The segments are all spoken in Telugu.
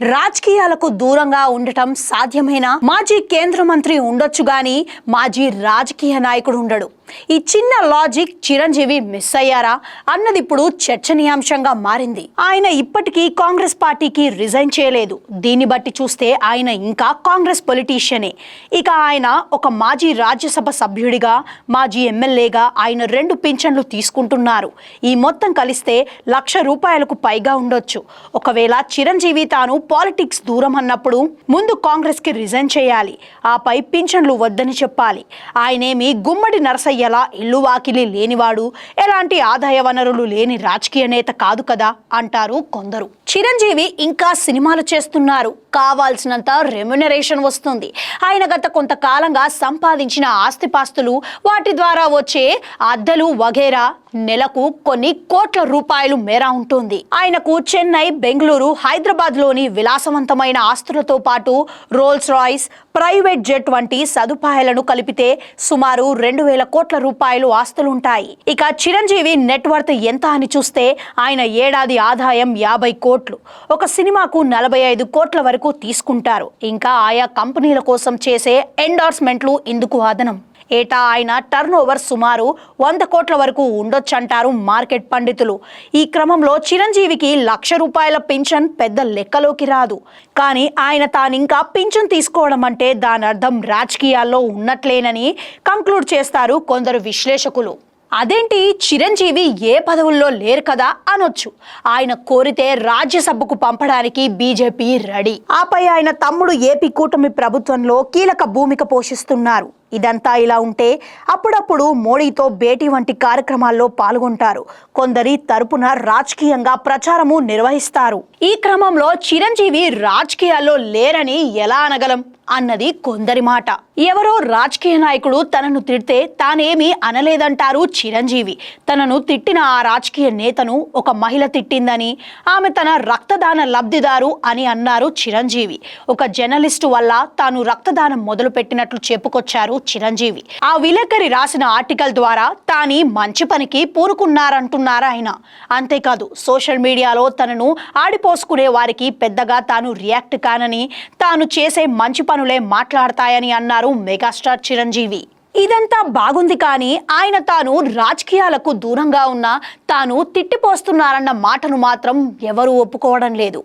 రాజకీయాలకు దూరంగా ఉండటం సాధ్యమేనా మాజీ కేంద్ర మంత్రి ఉండొచ్చు గాని మాజీ రాజకీయ నాయకుడు ఉండడు. ఈ చిన్న లాజిక్ చిరంజీవి మిస్ అయ్యారా? అన్నది ఇప్పుడు చర్చనీయాంశంగా మారింది. ఆయన ఇప్పటికీ కాంగ్రెస్ పార్టీకి రిజైన్ చేయలేదు. దీన్ని బట్టి చూస్తే ఆయన ఇంకా కాంగ్రెస్ పొలిటీషియనే. ఇక ఆయన ఒక మాజీ రాజ్యసభ సభ్యుడిగా మాజీ ఎమ్మెల్యేగా ఆయన రెండు పింఛన్లు తీసుకుంటున్నారు. ఈ మొత్తం కలిస్తే లక్ష రూపాయలకు పైగా ఉండొచ్చు. ఒకవేళ చిరంజీవి తాను పాలిటిక్స్ దూరం అన్నప్పుడు ముందు కాంగ్రెస్కి రిజైన్ చేయాలి. ఆపై పింఛన్లు వద్దని చెప్పాలి. ఆయనేమి గుమ్మడి నరసయ్య ఎలా ఇల్లు వాకిలి లేనివాడు? ఎలాంటి ఆదాయ వనరులు లేని రాజకీయ నేత కాదు కదా? అంటారు కొందరు. చిరంజీవి ఇంకా సినిమాలు చేస్తున్నారు. కావాల్సినంత రెమ్యునరేషన్ వస్తుంది. ఆయన గత కొంతకాలంగా సంపాదించిన ఆస్తిపాస్తులు వాటి ద్వారా వచ్చే అద్దెలు వగేరా నెలకు కొన్ని కోట్ల రూపాయలు మేర ఉంటుంది. ఆయనకు చెన్నై బెంగళూరు హైదరాబాద్లోని విలాసవంతమైన ఆస్తులతో పాటు రోల్స్ రాయ్స్ ప్రైవేట్ జెట్ వంటి సదుపాయాలను కలిపితే సుమారు రెండు వేల కోట్ల రూపాయలు ఆస్తులుంటాయి. ఇక చిరంజీవి నెట్వర్త్ ఎంత అని చూస్తే ఆయన ఏడాది ఆదాయం యాభై కోట్లు ఒక సినిమాకు నలభై ఐదు కోట్ల వరకు తీసుకుంటారు. ఇంకా ఆయా కంపెనీల కోసం చేసే ఎండార్స్మెంట్లు ఇందుకు అదనం. ఏటా ఆయన టర్న్ ఓవర్ సుమారు వంద కోట్ల వరకు ఉండొచ్చంటారు మార్కెట్ పండితులు. ఈ క్రమంలో చిరంజీవికి లక్ష రూపాయల పింఛన్ పెద్ద లెక్కలోకి రాదు. కానీ ఆయన తానింకా పింఛన్ తీసుకోవడం అంటే దాని అర్థం రాజకీయాల్లో ఉన్నట్లేనని కంక్లూడ్ చేస్తారు కొందరు విశ్లేషకులు. అదేంటి చిరంజీవి ఏ పదవుల్లో లేరు కదా అనొచ్చు. ఆయన కోరితే రాజ్యసభకు పంపడానికి బీజేపీ రెడీ. ఆపై ఆయన తమ్ముడు ఏపీ కూటమి ప్రభుత్వంలో కీలక భూమిక పోషిస్తున్నారు. ఇదంతా ఇలా ఉంటే అప్పుడప్పుడు మోడీతో భేటీ వంటి కార్యక్రమాల్లో పాల్గొంటారు. కొందరి తరపున రాజకీయంగా ప్రచారము నిర్వహిస్తారు. ఈ క్రమంలో చిరంజీవి రాజకీయాల్లో లేరని ఎలా అనగలం అన్నది కొందరి మాట. ఎవరో రాజకీయ నాయకుడు తనను తిడితే తానేమీ అనలేదంటారు చిరంజీవి. తనను తిట్టిన ఆ రాజకీయ నేతను ఒక మహిళ తిట్టిందని ఆమె తన రక్తదాన లబ్ధిదారు అని అన్నారు చిరంజీవి. ఒక జర్నలిస్టు వల్ల తాను రక్తదానం మొదలుపెట్టినట్లు చెప్పుకొచ్చారు చిరంజీవి. ఆ విలేకరి రాసిన ఆర్టికల్ ద్వారా తాని మంచి పనికి పూనుకున్నారంటున్నారు ఆయన. అంతేకాదు సోషల్ మీడియాలో తనను ఆడిపోసుకునే వారికి పెద్దగా తాను రియాక్ట్ కానని తాను చేసే మంచి పనులే మాట్లాడతాయని అన్నారు మెగాస్టార్ చిరంజీవి. ఇదంతా బాగుంది కానీ ఆయన తాను రాజకీయాలకు దూరంగా ఉన్న తాను తిట్టిపోస్తున్నారన్న మాటను మాత్రం ఎవరూ ఒప్పుకోవడం లేదు.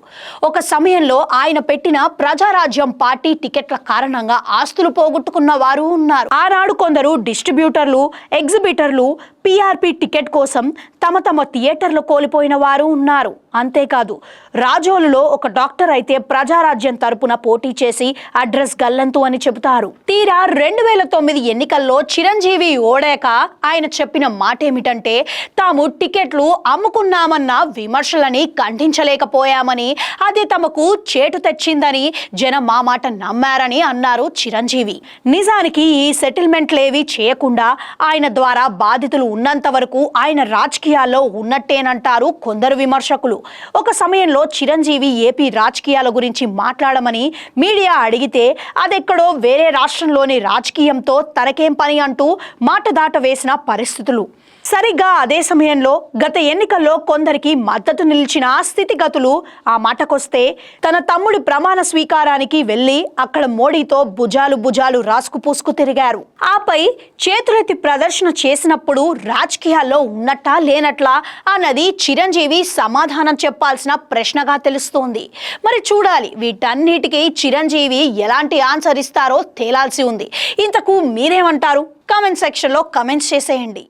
ఒక సమయంలో ఆయన పెట్టిన ప్రజారాజ్యం పార్టీ టికెట్ల కారణంగా ఆస్తులు పోగొట్టుకున్న వారు ఉన్నారు. ఆనాడు కొందరు డిస్ట్రిబ్యూటర్లు ఎగ్జిబిటర్లు పిఆర్పి టికెట్ కోసం తమ తమ థియేటర్లు కోల్పోయిన వారు ఉన్నారు. అంతేకాదు రాజోలులో ఒక డాక్టర్ అయితే ప్రజారాజ్యం తరపున పోటీ చేసి అడ్రస్ గల్లంతు అని చెబుతారు. తీరా రెండు వేల తొమ్మిది ఎన్నికల్లో చిరంజీవి ఓడాక ఆయన చెప్పిన మాట ఏమిటంటే తాము టికెట్లు అమ్ముకున్నామన్న విమర్శలని ఖండించలేకపోయామని అది తమకు చేటు తెచ్చిందని జనం మా మాట నమ్మారని అన్నారు చిరంజీవి. నిజానికి ఈ సెటిల్మెంట్లేవి చేయకుండా ఆయన ద్వారా బాధితులు ఉన్నంత వరకు ఆయన రాజకీయాల్లో ఉన్నట్టేనంటారు కొందరు విమర్శకులు. ఒక సమయంలో చిరంజీవి ఏపీ రాజకీయాల గురించి మాట్లాడమని మీడియా అడిగితే అదెక్కడో వేరే రాష్ట్రంలోని రాజకీయంతో తనకే పని అంటూ మాట దాట వేసిన పరిస్థితులు. సరిగ్గా అదే సమయంలో గత ఎన్నికల్లో కొందరికి మద్దతు నిలిచిన స్థితిగతులు ఆ మాటకొస్తే తన తమ్ముడి ప్రమాణ స్వీకారానికి వెళ్ళి అక్కడ మోడీతో భుజాలు భుజాలు రాసుకు పూసుకు తిరిగారు. ఆపై చేతులెత్తి ప్రదర్శన చేసినప్పుడు రాజకీయాల్లో ఉన్నట్టా లేనట్లా అన్నది చిరంజీవి సమాధానం చెప్పాల్సిన ప్రశ్నగా తెలుస్తోంది. మరి చూడాలి వీటన్నిటికీ చిరంజీవి ఎలాంటి ఆన్సర్ ఇస్తారో తేలాల్సి ఉంది. ఇంతకు మీరేమంటారు? కామెంట్ సెక్షన్లో కమెంట్స్ చేసేయండి.